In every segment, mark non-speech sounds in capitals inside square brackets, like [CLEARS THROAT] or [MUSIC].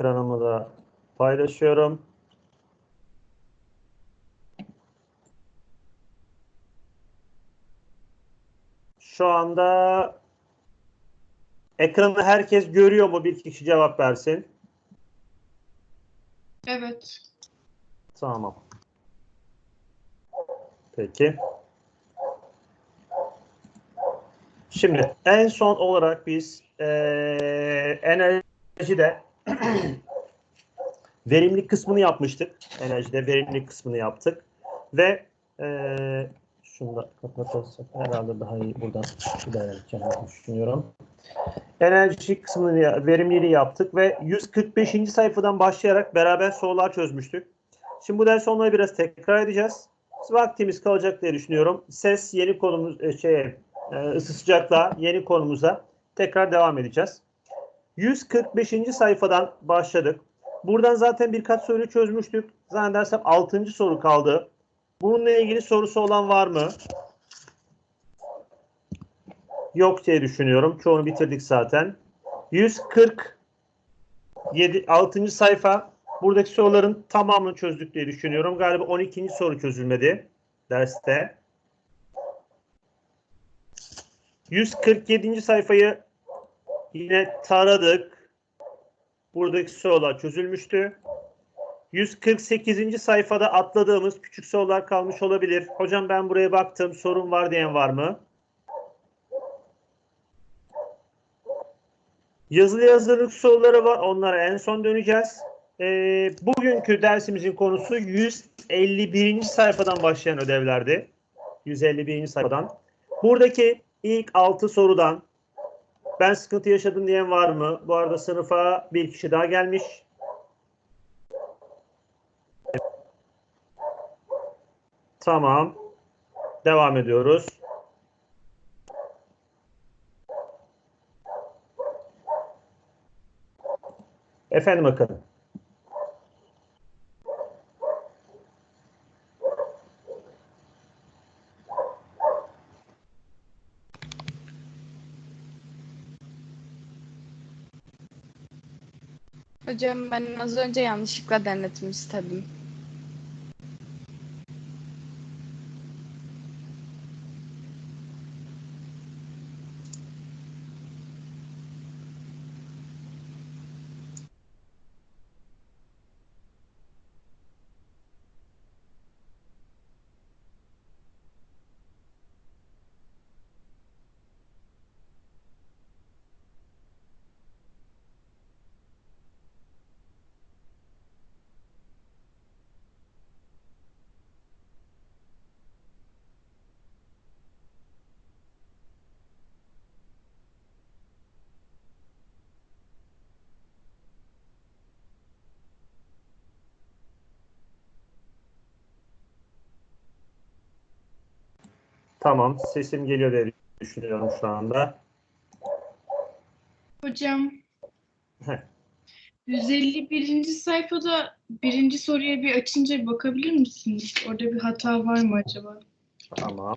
Ekranımı da paylaşıyorum. Şu anda ekranı herkes görüyor mu? Bir kişi cevap versin. Evet. Tamam. Peki. Şimdi en son olarak biz eee enerjide [CLEARS THROAT] verimlilik kısmını yapmıştık. Enerjide verimlilik kısmını yaptık. Ve eee şunu da kapatırsak herhalde daha iyi buradan ilerleyeceğimi düşünüyorum. Enerji kısmını verimliliği yaptık ve 145. sayfadan başlayarak beraber sorular çözmüştük. Şimdi bu ders onları biraz tekrar edeceğiz. Vaktimiz kalacak diye düşünüyorum. Ses yeni konumuz e, şey e, ısı sıcaklığa yeni konumuza tekrar devam edeceğiz. 145. sayfadan başladık. Buradan zaten birkaç soru çözmüştük. Zannedersem 6. soru kaldı. Bununla ilgili sorusu olan var mı? Yok diye düşünüyorum. Çoğunu bitirdik zaten. 147 6. sayfa. Buradaki soruların tamamını çözdük diye düşünüyorum. Galiba 12. soru çözülmedi derste. 147. sayfayı yine taradık. Buradaki sorular çözülmüştü. 148. sayfada atladığımız küçük sorular kalmış olabilir. Hocam ben buraya baktım. Sorun var diyen var mı? Yazılı hazırlık soruları var. Onlara en son döneceğiz. Ee, bugünkü dersimizin konusu 151. sayfadan başlayan ödevlerdi. 151. sayfadan. Buradaki ilk 6 sorudan ben sıkıntı yaşadım diyen var mı? Bu arada sınıfa bir kişi daha gelmiş. Tamam. Devam ediyoruz. Efendim bakın. Hocam ben az önce yanlışlıkla denetim istedim. Tamam. Sesim geliyor diye düşünüyorum şu anda. Hocam Heh. 151. sayfada birinci soruya bir açınca bir bakabilir misiniz? Orada bir hata var mı acaba? Tamam.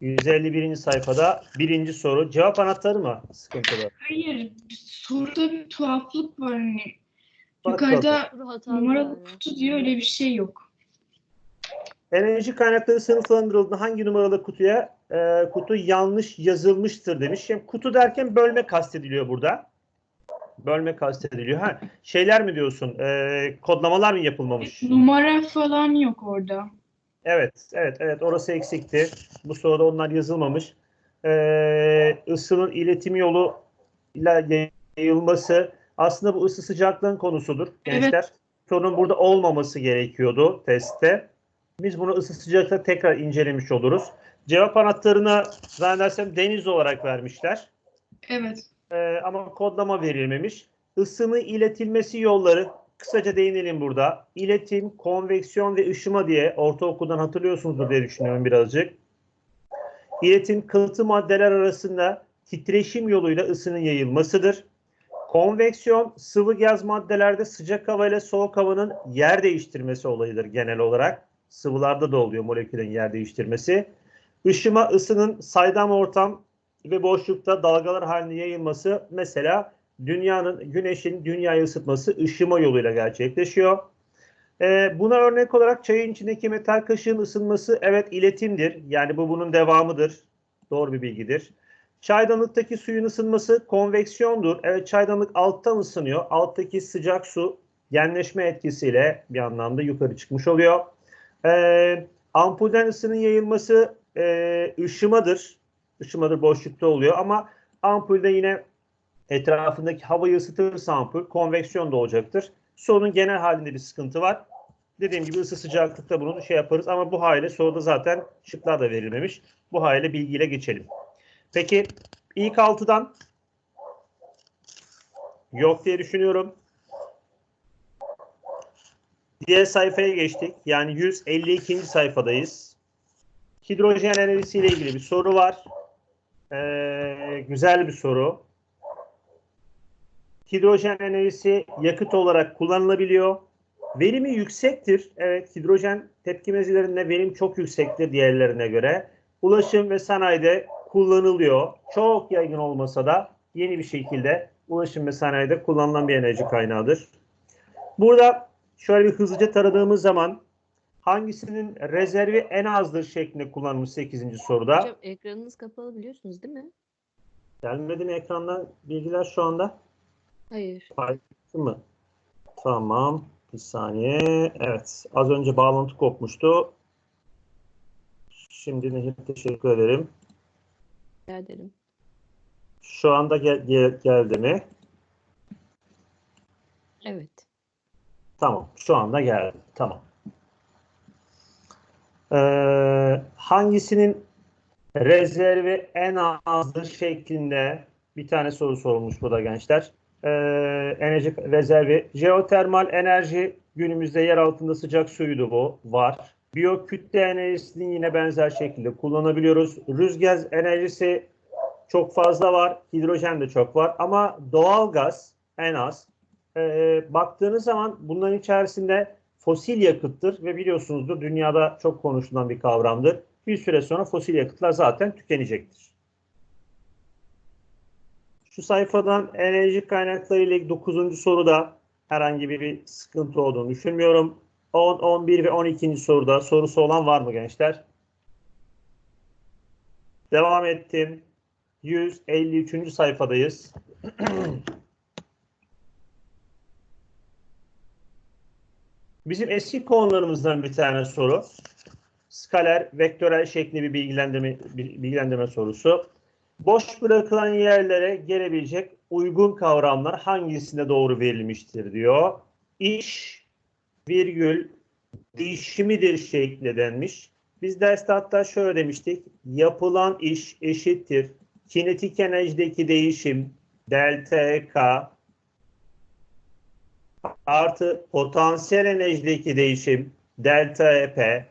151. sayfada birinci soru. Cevap anahtarı mı sıkıntılı? Hayır, soruda bir tuhaflık var hani. Bak Yukarıda hatalı numaralı kutu diyor öyle bir şey yok. Enerji kaynakları sınıflandırıldığında hangi numaralı kutuya e, kutu yanlış yazılmıştır demiş. Şimdi kutu derken bölme kastediliyor burada. Bölme kastediliyor. Ha, şeyler mi diyorsun? E, kodlamalar mı yapılmamış? Numara falan yok orada. Evet, evet, evet. Orası eksikti. Bu soruda onlar yazılmamış. Ee, ısının iletim yolu ile yayılması aslında bu ısı sıcaklığın konusudur gençler. Sorunun burada olmaması gerekiyordu testte. Biz bunu ısı sıcaklıkta tekrar incelemiş oluruz. Cevap anahtarına zannedersem deniz olarak vermişler. Evet. Ee, ama kodlama verilmemiş. Isının iletilmesi yolları kısaca değinelim burada. İletim, konveksiyon ve ışıma diye ortaokuldan hatırlıyorsunuzdur diye düşünüyorum birazcık. İletim kılıtı maddeler arasında titreşim yoluyla ısının yayılmasıdır. Konveksiyon sıvı gaz maddelerde sıcak hava ile soğuk havanın yer değiştirmesi olayıdır genel olarak. Sıvılarda da oluyor molekülün yer değiştirmesi. Işıma ısının saydam ortam ve boşlukta dalgalar halinde yayılması mesela dünyanın, güneşin dünyayı ısıtması ışıma yoluyla gerçekleşiyor. Ee, buna örnek olarak çayın içindeki metal kaşığın ısınması evet iletimdir. Yani bu bunun devamıdır. Doğru bir bilgidir. Çaydanlıktaki suyun ısınması konveksiyondur. Evet çaydanlık alttan ısınıyor. Alttaki sıcak su genleşme etkisiyle bir anlamda yukarı çıkmış oluyor. Ee, ampulden ısının yayılması e, ışımadır. Işımadır boşlukta oluyor ama ampulde yine etrafındaki havayı ısıtırsa ampul konveksiyon da olacaktır. Sorunun genel halinde bir sıkıntı var. Dediğim gibi ısı sıcaklıkta bunu şey yaparız ama bu hale soruda zaten şıklar da verilmemiş. Bu hale bilgiyle geçelim. Peki ilk altıdan yok diye düşünüyorum. Diğer sayfaya geçtik. Yani 152. sayfadayız. Hidrojen enerjisiyle ilgili bir soru var. Ee, güzel bir soru. Hidrojen enerjisi yakıt olarak kullanılabiliyor. Verimi yüksektir. Evet, hidrojen tepkimezilerinde verim çok yüksektir diğerlerine göre. Ulaşım ve sanayide kullanılıyor. Çok yaygın olmasa da yeni bir şekilde ulaşım ve sanayide kullanılan bir enerji kaynağıdır. Burada şöyle bir hızlıca taradığımız zaman hangisinin rezervi en azdır şeklinde kullanılmış 8. soruda. Hocam ekranınız kapalı biliyorsunuz değil mi? Gelmedi mi ekrandan bilgiler şu anda? Hayır. Paylaştın mı? Tamam. Bir saniye. Evet. Az önce bağlantı kopmuştu. Şimdi Nehir teşekkür ederim. Rica ederim. Şu anda gel- gel- geldi mi? Evet. Tamam. Şu anda geldi. Tamam. Ee, hangisinin rezervi en azdır şeklinde bir tane soru sorulmuş burada gençler. Ee, enerji rezervi. Jeotermal enerji günümüzde yer altında sıcak suydu bu. Var. Biyokütle enerjisini yine benzer şekilde kullanabiliyoruz. Rüzgar enerjisi çok fazla var. Hidrojen de çok var. Ama doğal gaz en az. Ee, baktığınız zaman bunların içerisinde fosil yakıttır ve biliyorsunuzdur dünyada çok konuşulan bir kavramdır. Bir süre sonra fosil yakıtlar zaten tükenecektir. Şu sayfadan enerji kaynakları ile 9. soruda herhangi bir sıkıntı olduğunu düşünmüyorum. 10, 11 ve 12. soruda sorusu olan var mı gençler? Devam ettim. 153. sayfadayız. [CLEARS THROAT] Bizim eski konularımızdan bir tane soru. Skaler, vektörel şeklinde bir bilgilendirme, bilgilendirme sorusu. Boş bırakılan yerlere gelebilecek uygun kavramlar hangisinde doğru verilmiştir diyor. İş, virgül, değişimidir şeklinde denmiş. Biz derste hatta şöyle demiştik. Yapılan iş eşittir. Kinetik enerjideki değişim delta K artı potansiyel enerjideki değişim delta EP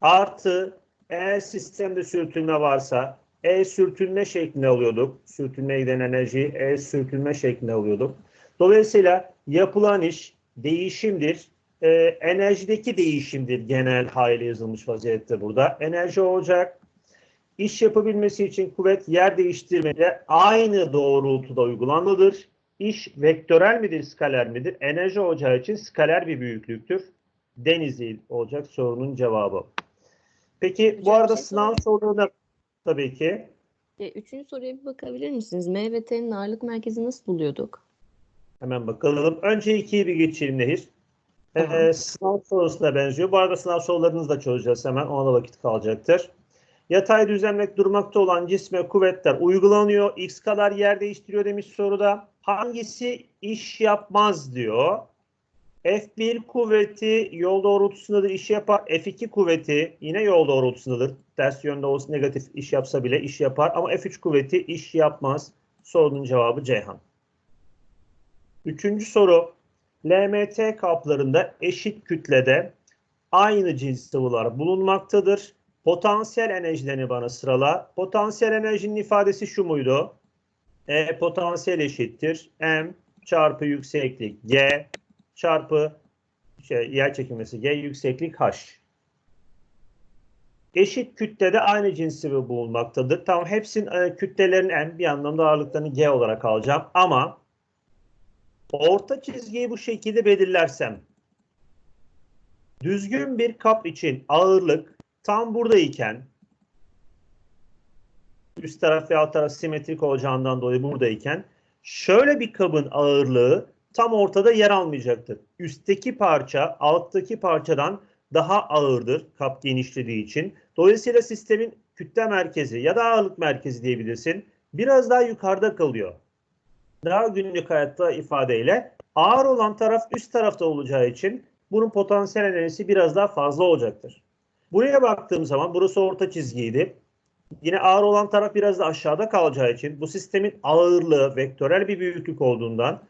artı eğer sistemde sürtünme varsa E sürtünme şeklinde alıyorduk. Sürtünmeye giden enerjiyi E sürtünme şeklinde alıyorduk. Dolayısıyla yapılan iş değişimdir. Ee, enerjideki değişimdir genel haliyle yazılmış vaziyette burada. Enerji olacak. İş yapabilmesi için kuvvet yer değiştirmeyle aynı doğrultuda uygulanmalıdır. İş vektörel midir, skaler midir? Enerji olacağı için skaler bir büyüklüktür. Denizli olacak sorunun cevabı. Peki bu Hocam, bir arada şey sınav sorularına tabii ki E, üçüncü soruya bir bakabilir misiniz? M ve T'nin ağırlık merkezi nasıl buluyorduk? hemen bakalım. Önce ikiyi bir geçelim Nehir. Ee, sınav sorusuna benziyor. Bu arada sınav sorularınızı da çözeceğiz hemen. Ona da vakit kalacaktır. Yatay düzenmek durmakta olan cisme kuvvetler uygulanıyor. X kadar yer değiştiriyor demiş soruda. Hangisi iş yapmaz diyor. F1 kuvveti yol doğrultusundadır iş yapar. F2 kuvveti yine yol doğrultusundadır. Ters yönde olsun negatif iş yapsa bile iş yapar. Ama F3 kuvveti iş yapmaz. Sorunun cevabı Ceyhan. Üçüncü soru. LMT kaplarında eşit kütlede aynı cins sıvılar bulunmaktadır. Potansiyel enerjilerini bana sırala. Potansiyel enerjinin ifadesi şu muydu? E potansiyel eşittir. M çarpı yükseklik G çarpı şey, yer çekilmesi G yükseklik H. eşit kütlede aynı cins sıvı bulunmaktadır. Tamam hepsinin e, kütlelerin en bir anlamda ağırlıklarını G olarak alacağım ama orta çizgiyi bu şekilde belirlersem düzgün bir kap için ağırlık tam buradayken üst taraf ve alt taraf simetrik olacağından dolayı buradayken şöyle bir kabın ağırlığı tam ortada yer almayacaktır. Üstteki parça alttaki parçadan daha ağırdır kap genişlediği için. Dolayısıyla sistemin kütle merkezi ya da ağırlık merkezi diyebilirsin. Biraz daha yukarıda kalıyor. Daha günlük hayatta ifadeyle ağır olan taraf üst tarafta olacağı için bunun potansiyel enerjisi biraz daha fazla olacaktır. Buraya baktığım zaman burası orta çizgiydi. Yine ağır olan taraf biraz da aşağıda kalacağı için bu sistemin ağırlığı vektörel bir büyüklük olduğundan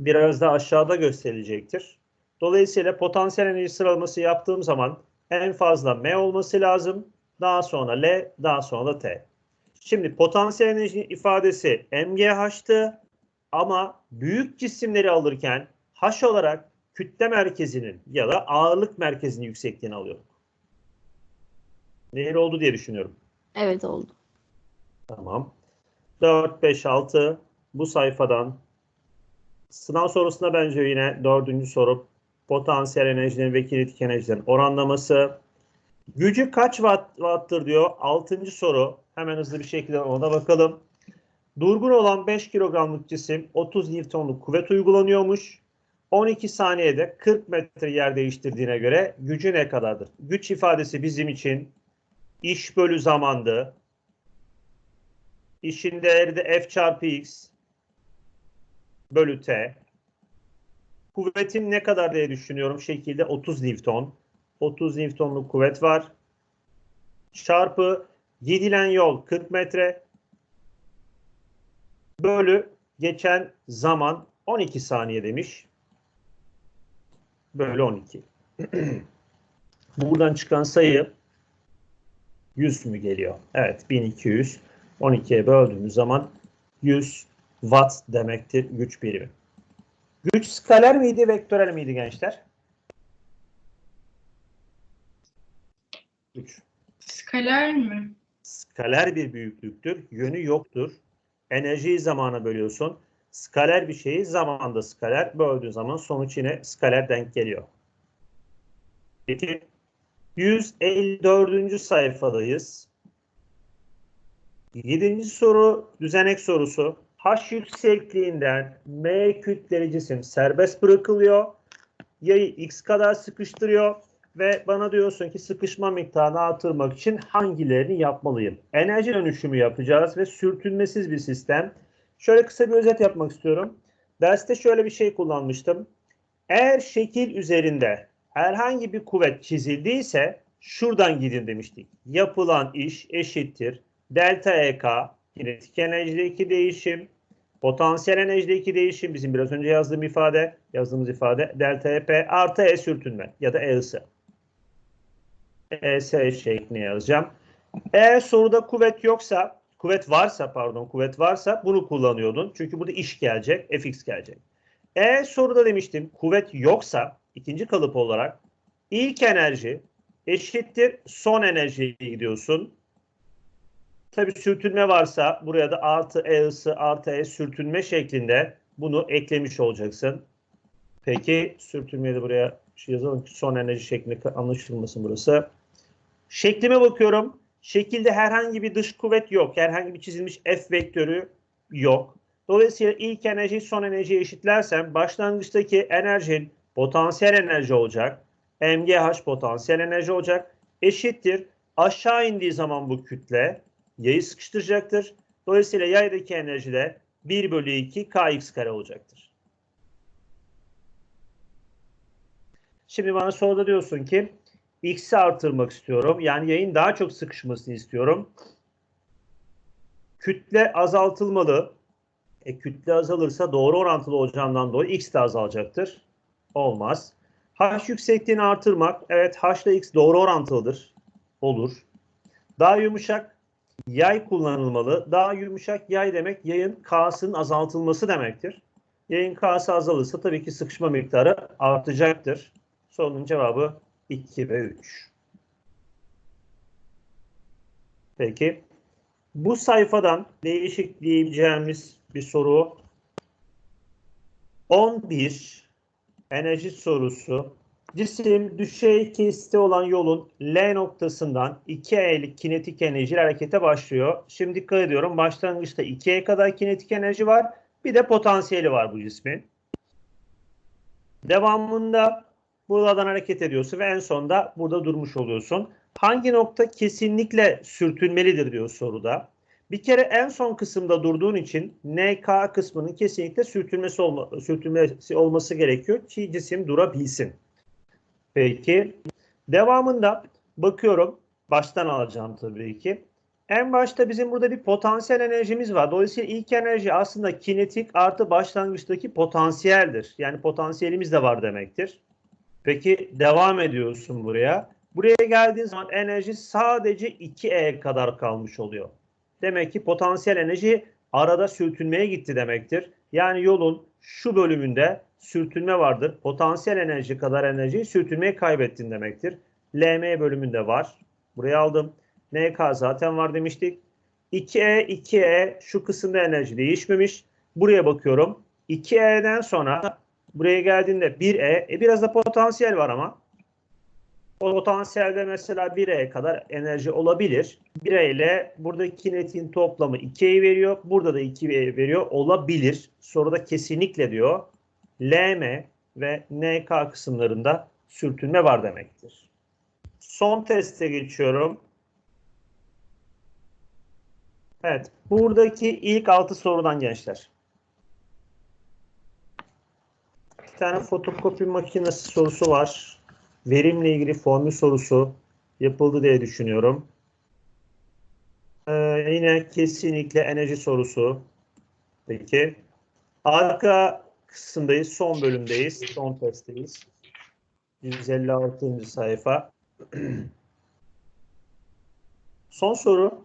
biraz da aşağıda gösterilecektir. Dolayısıyla potansiyel enerji sıralaması yaptığım zaman en fazla M olması lazım. Daha sonra L, daha sonra T. Şimdi potansiyel enerji ifadesi MGH'tı ama büyük cisimleri alırken H olarak kütle merkezinin ya da ağırlık merkezinin yüksekliğini alıyorduk. Nehir oldu diye düşünüyorum. Evet oldu. Tamam. 4, 5, 6 bu sayfadan sınav sorusuna benziyor yine dördüncü soru. Potansiyel enerjilerin ve kinetik enerjilerin oranlaması. Gücü kaç watt, watt'tır diyor. Altıncı soru. Hemen hızlı bir şekilde ona bakalım. Durgun olan 5 kilogramlık cisim 30 Newton'luk kuvvet uygulanıyormuş. 12 saniyede 40 metre yer değiştirdiğine göre gücü ne kadardır? Güç ifadesi bizim için iş bölü zamandı. İşin değeri de F çarpı X bölü T. Kuvvetin ne kadar diye düşünüyorum. Şekilde 30 Newton. 30 Newton'luk kuvvet var. Çarpı gidilen yol 40 metre. Bölü geçen zaman 12 saniye demiş. Bölü 12. [CLEARS THROAT] Buradan çıkan sayı 100 mü geliyor? Evet 1200. 12'ye böldüğümüz zaman 100 watt demektir güç birimi. Güç skaler miydi, vektörel miydi gençler? Güç. Skaler mi? Skaler bir büyüklüktür. Yönü yoktur. Enerjiyi zamana bölüyorsun. Skaler bir şeyi zamanda skaler. Böldüğün zaman sonuç yine skaler denk geliyor. Peki 154. sayfadayız. 7. soru düzenek sorusu. H yüksekliğinden M kütleli cisim serbest bırakılıyor. Yayı X kadar sıkıştırıyor ve bana diyorsun ki sıkışma miktarını artırmak için hangilerini yapmalıyım? Enerji dönüşümü yapacağız ve sürtünmesiz bir sistem. Şöyle kısa bir özet yapmak istiyorum. Derste şöyle bir şey kullanmıştım. Eğer şekil üzerinde herhangi bir kuvvet çizildiyse şuradan gidin demiştik. Yapılan iş eşittir. Delta EK kinetik enerjideki değişim, potansiyel enerjideki değişim bizim biraz önce yazdığım ifade, yazdığımız ifade delta EP artı E sürtünme ya da E ısı. ES şeklinde yazacağım. Eğer soruda kuvvet yoksa, kuvvet varsa pardon, kuvvet varsa bunu kullanıyordun. Çünkü burada iş gelecek, fx gelecek. Eğer soruda demiştim kuvvet yoksa ikinci kalıp olarak ilk enerji eşittir son enerjiye gidiyorsun. Tabi sürtünme varsa buraya da artı E ısı artı E sürtünme şeklinde bunu eklemiş olacaksın. Peki sürtünmeyi de buraya şey yazalım ki son enerji şeklinde anlaşılmasın burası. Şeklime bakıyorum. Şekilde herhangi bir dış kuvvet yok. Herhangi bir çizilmiş F vektörü yok. Dolayısıyla ilk enerjiyi son enerjiye eşitlersem başlangıçtaki enerjin potansiyel enerji olacak. MGH potansiyel enerji olacak. Eşittir. Aşağı indiği zaman bu kütle yayı sıkıştıracaktır. Dolayısıyla yaydaki enerji de 1 bölü 2 kx kare olacaktır. Şimdi bana soruda diyorsun ki x'i artırmak istiyorum. Yani yayın daha çok sıkışmasını istiyorum. Kütle azaltılmalı. E, kütle azalırsa doğru orantılı olacağından dolayı x de azalacaktır. Olmaz. H yüksekliğini artırmak. Evet H ile x doğru orantılıdır. Olur. Daha yumuşak yay kullanılmalı. Daha yumuşak yay demek yayın K'sının azaltılması demektir. Yayın K'sı azalırsa tabii ki sıkışma miktarı artacaktır. Sorunun cevabı 2 ve 3. Peki. Bu sayfadan değişik diyebileceğimiz bir soru. 11 enerji sorusu. Cisim düşey kesti olan yolun L noktasından 2E'lik kinetik enerjiyle harekete başlıyor. Şimdi dikkat ediyorum. Başlangıçta 2E kadar kinetik enerji var. Bir de potansiyeli var bu cismin. Devamında buradan hareket ediyorsun ve en sonda burada durmuş oluyorsun. Hangi nokta kesinlikle sürtünmelidir diyor soruda. Bir kere en son kısımda durduğun için NK kısmının kesinlikle sürtünmesi, olma, sürtünmesi olması gerekiyor ki cisim durabilsin. Peki. Devamında bakıyorum. Baştan alacağım tabii ki. En başta bizim burada bir potansiyel enerjimiz var. Dolayısıyla ilk enerji aslında kinetik artı başlangıçtaki potansiyeldir. Yani potansiyelimiz de var demektir. Peki devam ediyorsun buraya. Buraya geldiğin zaman enerji sadece 2E kadar kalmış oluyor. Demek ki potansiyel enerji arada sürtünmeye gitti demektir. Yani yolun şu bölümünde sürtünme vardır. Potansiyel enerji kadar enerjiyi sürtünmeye kaybettin demektir. LM bölümünde var. Buraya aldım. NK zaten var demiştik. 2E, 2E şu kısımda enerji değişmemiş. Buraya bakıyorum. 2E'den sonra buraya geldiğinde 1E, e biraz da potansiyel var ama. O potansiyelde mesela 1E kadar enerji olabilir. 1E ile buradaki kinetiğin toplamı 2E veriyor. Burada da 2E veriyor. Olabilir. Soruda kesinlikle diyor. LM ve NK kısımlarında sürtünme var demektir. Son teste geçiyorum. Evet. Buradaki ilk 6 sorudan gençler. Bir tane fotokopi makinesi sorusu var. Verimle ilgili formül sorusu yapıldı diye düşünüyorum. Ee, yine kesinlikle enerji sorusu. Peki. Arka kısımdayız. Son bölümdeyiz. Son testteyiz. 156. sayfa. [CLEARS THROAT] Son soru.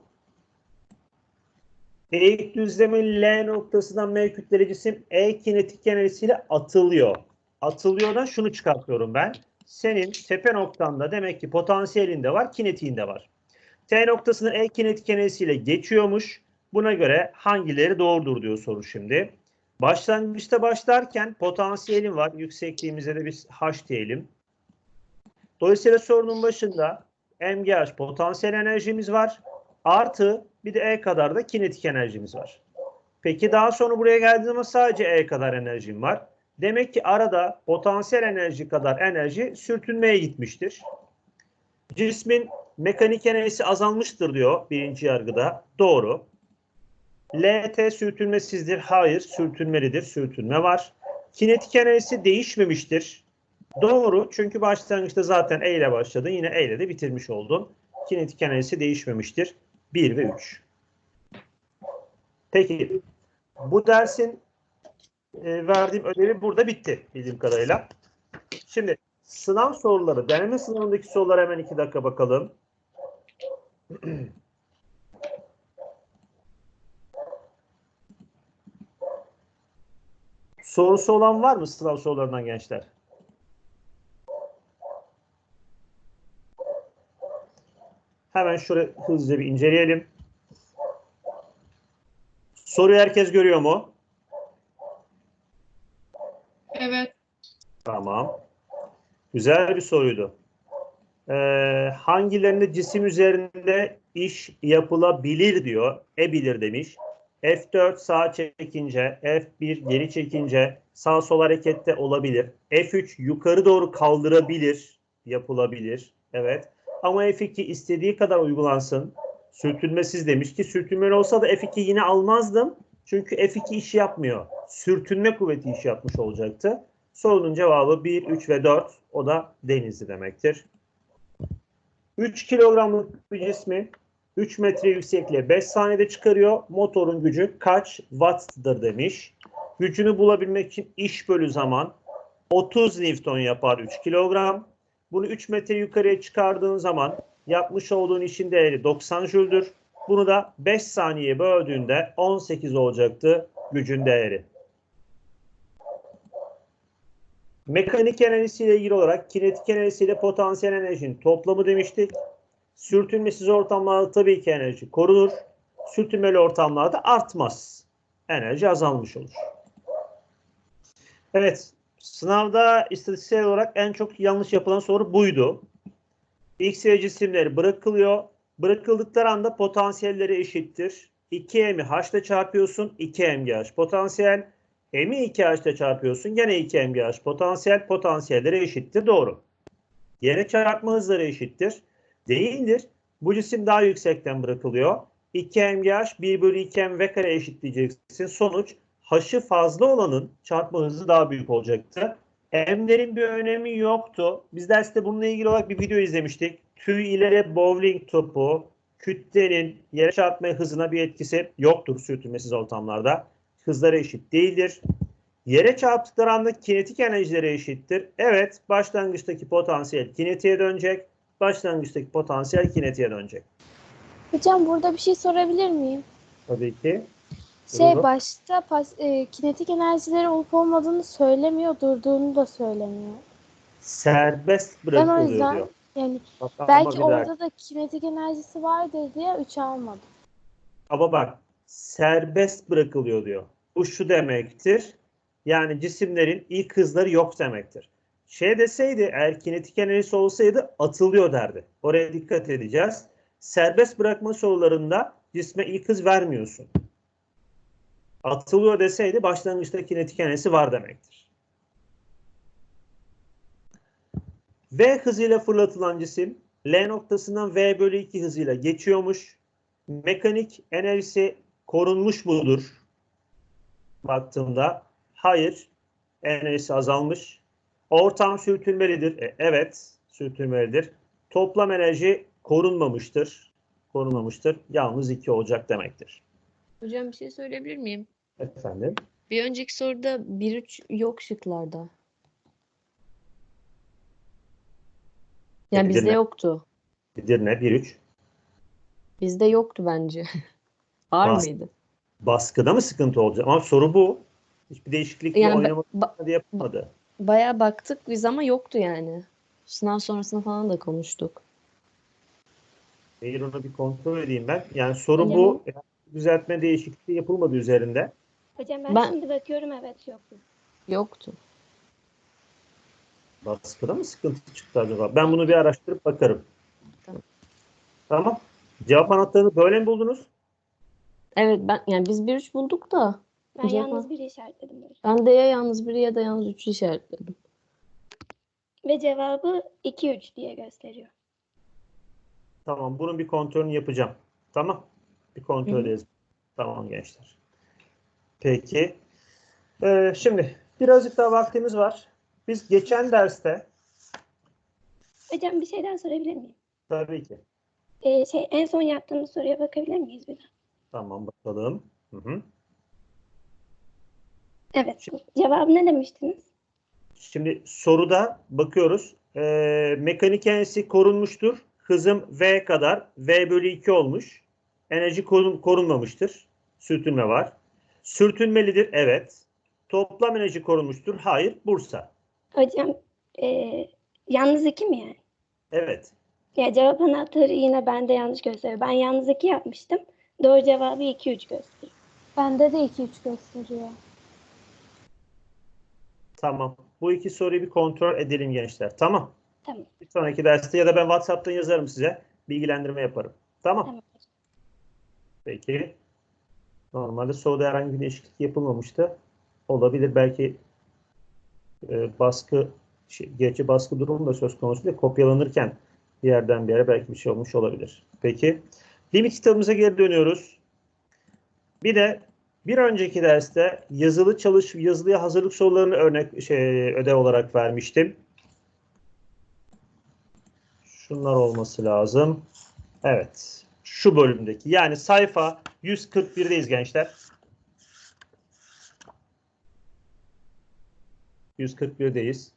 Eğik düzlemin L noktasından M kütleli cisim E kinetik enerjisiyle atılıyor. Atılıyor da şunu çıkartıyorum ben. Senin tepe noktanda demek ki potansiyelin de var, kinetiğin de var. T noktasını E kinetik enerjisiyle geçiyormuş. Buna göre hangileri doğrudur diyor soru şimdi. Başlangıçta başlarken potansiyelin var. Yüksekliğimize de biz H diyelim. Dolayısıyla sorunun başında MGH potansiyel enerjimiz var. Artı bir de E kadar da kinetik enerjimiz var. Peki daha sonra buraya geldiğimiz zaman sadece E kadar enerjim var. Demek ki arada potansiyel enerji kadar enerji sürtünmeye gitmiştir. Cismin mekanik enerjisi azalmıştır diyor birinci yargıda. Doğru. LT sürtünmesizdir. Hayır, sürtünmelidir. Sürtünme var. Kinetik enerjisi değişmemiştir. Doğru. Çünkü başlangıçta zaten E ile başladın. Yine E ile de bitirmiş oldun. Kinetik enerjisi değişmemiştir. 1 ve 3. Peki. Bu dersin e, verdiğim ödevi burada bitti bildiğim kadarıyla. Şimdi sınav soruları, deneme sınavındaki sorulara hemen iki dakika bakalım. [CLEARS THROAT] Sorusu olan var mı sınav sorularından gençler? Hemen şurayı hızlıca bir inceleyelim. Soruyu herkes görüyor mu? Tamam. Güzel bir soruydu. Ee, hangilerinde cisim üzerinde iş yapılabilir diyor. E bilir demiş. F4 sağa çekince, F1 geri çekince sağ sol harekette olabilir. F3 yukarı doğru kaldırabilir, yapılabilir. Evet. Ama F2 istediği kadar uygulansın. Sürtünmesiz demiş ki sürtünmeli olsa da F2 yine almazdım. Çünkü F2 işi yapmıyor. Sürtünme kuvveti işi yapmış olacaktı. Sorunun cevabı 1, 3 ve 4. O da denizli demektir. 3 kilogramlık bir cismi 3 metre yüksekliğe 5 saniyede çıkarıyor. Motorun gücü kaç watt'dır demiş. Gücünü bulabilmek için iş bölü zaman 30 Newton yapar 3 kilogram. Bunu 3 metre yukarıya çıkardığın zaman yapmış olduğun işin değeri 90 jüldür. Bunu da 5 saniye böldüğünde 18 olacaktı gücün değeri. Mekanik enerjisiyle ilgili olarak kinetik enerjisiyle potansiyel enerjinin toplamı demiştik. Sürtünmesiz ortamlarda tabii ki enerji korunur. Sürtünmeli ortamlarda artmaz. Enerji azalmış olur. Evet, sınavda istatistiksel olarak en çok yanlış yapılan soru buydu. X ve cisimleri bırakılıyor. Bırakıldıkları anda potansiyelleri eşittir. 2m'i h ile çarpıyorsun. 2mgh potansiyel. M'i 2h ile çarpıyorsun. Gene 2mgh potansiyel. Potansiyelleri eşittir. Doğru. Yere çarpma hızları eşittir. Değildir. Bu cisim daha yüksekten bırakılıyor. 2mgh 1 bölü 2mv kare eşitleyeceksin. Sonuç h'ı fazla olanın çarpma hızı daha büyük olacaktı. M'lerin bir önemi yoktu. Biz derste bununla ilgili olarak bir video izlemiştik. Tüy ileri bowling topu kütlenin yere çarpma hızına bir etkisi yoktur sürtünmesiz ortamlarda. Hızları eşit değildir. Yere çarptıkları anda kinetik enerjileri eşittir. Evet, başlangıçtaki potansiyel kinetiğe dönecek. Başlangıçtaki potansiyel kinetiğe dönecek. Hocam burada bir şey sorabilir miyim? Tabii ki. Şey Buyurun. başta pas, e, kinetik enerjileri olup olmadığını söylemiyor, durduğunu da söylemiyor. Serbest Ben o bırakılıyor yüzden diyor. yani belki orada da kinetik enerjisi vardır diye 3 almadım. Ama bak serbest bırakılıyor diyor. Bu şu demektir. Yani cisimlerin ilk hızları yok demektir. Şey deseydi eğer kinetik enerjisi olsaydı atılıyor derdi. Oraya dikkat edeceğiz. Serbest bırakma sorularında cisme ilk hız vermiyorsun. Atılıyor deseydi başlangıçta kinetik enerjisi var demektir. V hızıyla fırlatılan cisim L noktasından V bölü 2 hızıyla geçiyormuş. Mekanik enerjisi korunmuş mudur? Baktığımda hayır. Enerjisi azalmış. Ortam sürtünmelidir. E, evet, sürtünmelidir. Toplam enerji korunmamıştır. Korunmamıştır. Yalnız 2 olacak demektir. Hocam bir şey söyleyebilir miyim? Efendim. Bir önceki soruda 1-3 yok şıklarda. Yani bizde ne? yoktu. Edirne 1-3. Bizde yoktu bence. [LAUGHS] Var Bas- mıydı? Baskıda mı sıkıntı olacak? Ama soru bu. Hiçbir değişiklik Yani oynamadı ba- yapmadı. Bayağı baktık biz ama yoktu yani. Sınav sonrasında falan da konuştuk. Eğer onu bir kontrol edeyim ben. Yani soru Hocam- bu. Yani düzeltme değişikliği yapılmadı üzerinde. Hocam ben, Ben- şimdi bakıyorum evet yok. Yoktu. Baskıda mı sıkıntı çıktı acaba? Ben bunu bir araştırıp bakarım. Tamam. Tamam. Cevap anahtarını böyle mi buldunuz? Evet ben yani biz 1-3 bulduk da Ben Cevap- yalnız biri işaretledim ben de ya yalnız biri ya da yalnız 3'ü işaretledim. Ve cevabı 2-3 diye gösteriyor. Tamam. Bunun bir kontrolünü yapacağım. Tamam. Bir kontrol Hı hı. edeceğiz. Tamam gençler. Peki. Ee, şimdi birazcık daha vaktimiz var. Biz geçen derste Hocam bir şeyden sorabilir miyim? tabii ki. Ee, şey en son yaptığımız soruya bakabilir miyiz bir de? Tamam bakalım. Hı hı. Evet. Cevabı ne demiştiniz? Şimdi soruda bakıyoruz. Ee, mekanik enerjisi korunmuştur. Hızım V kadar. V bölü 2 olmuş. Enerji korun, korunmamıştır. Sürtünme var. Sürtünmelidir. Evet. Toplam enerji korunmuştur. Hayır. Bursa. Hocam ee, yalnız 2 mi yani? Evet. Ya cevap anahtarı yine bende yanlış gösteriyor. Ben yalnız 2 yapmıştım. Doğru cevabı 2-3 gösteriyor. Bende de 2-3 gösteriyor. Tamam. Bu iki soruyu bir kontrol edelim gençler. Tamam. Tamam. Bir sonraki derste ya da ben WhatsApp'tan yazarım size. Bilgilendirme yaparım. Tamam. Tamam. Peki. Normalde soruda herhangi bir değişiklik yapılmamıştı. Olabilir belki e, baskı şey, gerçi baskı durumu da söz konusu değil. Kopyalanırken bir yerden bir yere belki bir şey olmuş olabilir. Peki. Limit kitabımıza geri dönüyoruz. Bir de bir önceki derste yazılı çalış yazılıya hazırlık sorularını örnek şey, ödev olarak vermiştim. Şunlar olması lazım. Evet. Şu bölümdeki. Yani sayfa 141'deyiz gençler. 141'deyiz.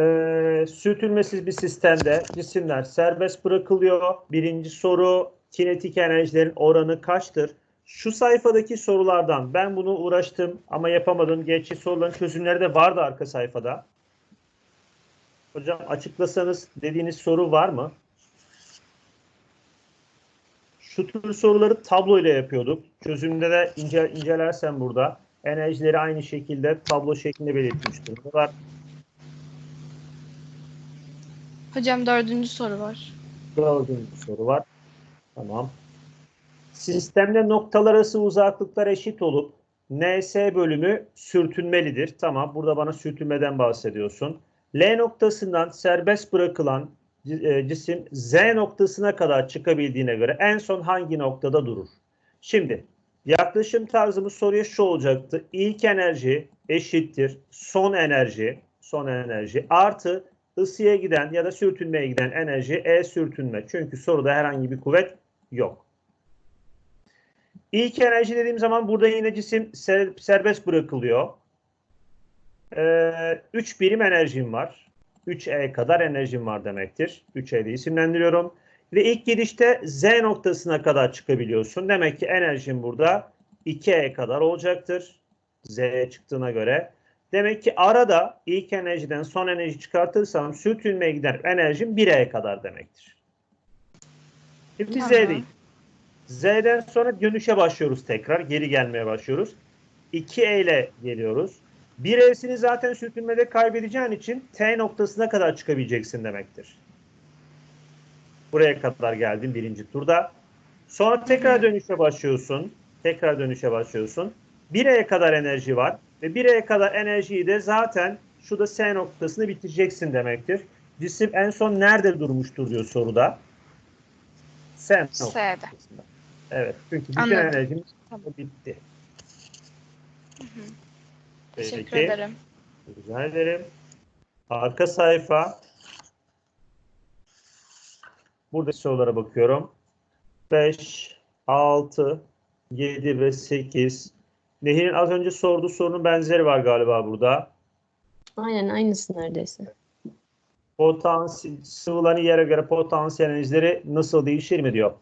Ee, sürtünmesiz bir sistemde cisimler serbest bırakılıyor. Birinci soru kinetik enerjilerin oranı kaçtır? Şu sayfadaki sorulardan ben bunu uğraştım ama yapamadım. Gerçi soruların çözümleri de vardı arka sayfada. Hocam açıklasanız dediğiniz soru var mı? Şu tür soruları tablo ile yapıyorduk. Çözümde de ince, incelersen burada enerjileri aynı şekilde tablo şeklinde belirtmiştir. Bunlar Hocam dördüncü soru var. dördüncü soru var. Tamam. Sistemde noktalar arası uzaklıklar eşit olup NS bölümü sürtünmelidir. Tamam. Burada bana sürtünmeden bahsediyorsun. L noktasından serbest bırakılan e, cisim Z noktasına kadar çıkabildiğine göre en son hangi noktada durur? Şimdi yaklaşım tarzımız soruya şu olacaktı. İlk enerji eşittir son enerji, son enerji artı ısıya giden ya da sürtünmeye giden enerji E sürtünme. Çünkü soruda herhangi bir kuvvet yok. İlk enerji dediğim zaman burada yine cisim ser- serbest bırakılıyor. Ee, 3 birim enerjim var. 3E kadar enerjim var demektir. 3E'de isimlendiriyorum. Ve ilk gidişte Z noktasına kadar çıkabiliyorsun. Demek ki enerjim burada 2E kadar olacaktır. Z'ye çıktığına göre. Demek ki arada ilk enerjiden son enerji çıkartırsam sürtünmeye giden enerjim 1E kadar demektir. Şimdi Tamam. Z'deyiz. Z'den sonra dönüşe başlıyoruz tekrar. Geri gelmeye başlıyoruz. 2E ile geliyoruz. 1E'sini zaten sürtünmede kaybedeceğin için T noktasına kadar çıkabileceksin demektir. Buraya kadar geldin birinci turda. Sonra tekrar dönüşe başlıyorsun. Tekrar dönüşe başlıyorsun. 1E'ye kadar enerji var. Ve 1E'ye kadar enerjiyi de zaten şurada S noktasını bitireceksin demektir. Cisim en son nerede durmuştur diyor soruda. S noktasında. Evet. Çünkü bütün Anladım. enerjimiz Tamam. bitti. Teşekkür Peki. ederim. Rica ederim. Arka sayfa. Buradaki sorulara bakıyorum. 5, 6, 7 ve 8. Nehir'in az önce sorduğu sorunun benzeri var galiba burada. Aynen aynısı neredeyse. Potansiyel, sıvıların yere göre potansiyel enerjileri nasıl değişir mi diyor.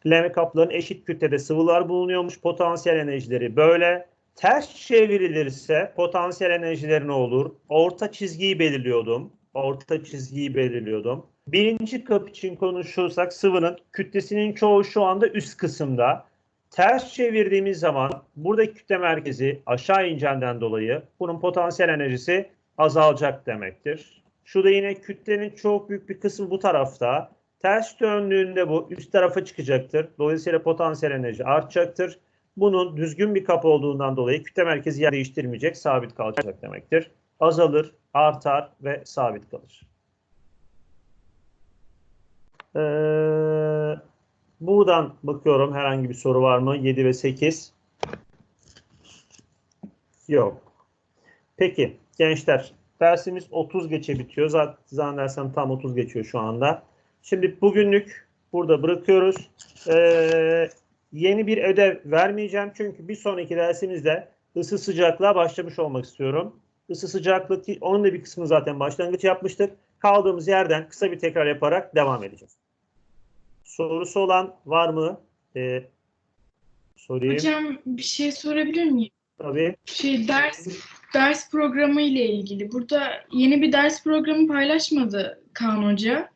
Pleme kapların eşit kütlede sıvılar bulunuyormuş. Potansiyel enerjileri böyle. Ters çevrilirse potansiyel enerjileri ne olur? Orta çizgiyi belirliyordum. Orta çizgiyi belirliyordum. Birinci kap için konuşursak sıvının kütlesinin çoğu şu anda üst kısımda. Ters çevirdiğimiz zaman buradaki kütle merkezi aşağı ineceğinden dolayı bunun potansiyel enerjisi azalacak demektir. Şurada yine kütlenin çok büyük bir kısmı bu tarafta. Ters döndüğünde bu üst tarafa çıkacaktır. Dolayısıyla potansiyel enerji artacaktır. Bunun düzgün bir kapı olduğundan dolayı kütle merkezi yer değiştirmeyecek, sabit kalacak demektir. Azalır, artar ve sabit kalır. Ee, buradan bakıyorum herhangi bir soru var mı? 7 ve 8. Yok. Peki gençler dersimiz 30 geçe bitiyor. Zaten zannedersem tam 30 geçiyor şu anda. Şimdi bugünlük burada bırakıyoruz. Ee, yeni bir ödev vermeyeceğim çünkü bir sonraki dersimizde ısı sıcaklığa başlamış olmak istiyorum. Isı sıcaklık onun da bir kısmını zaten başlangıç yapmıştık. Kaldığımız yerden kısa bir tekrar yaparak devam edeceğiz. Sorusu olan var mı? Ee, sorayım. Hocam bir şey sorabilir miyim? Tabii. Şey ders ders programı ile ilgili. Burada yeni bir ders programı paylaşmadı Kaan Hoca.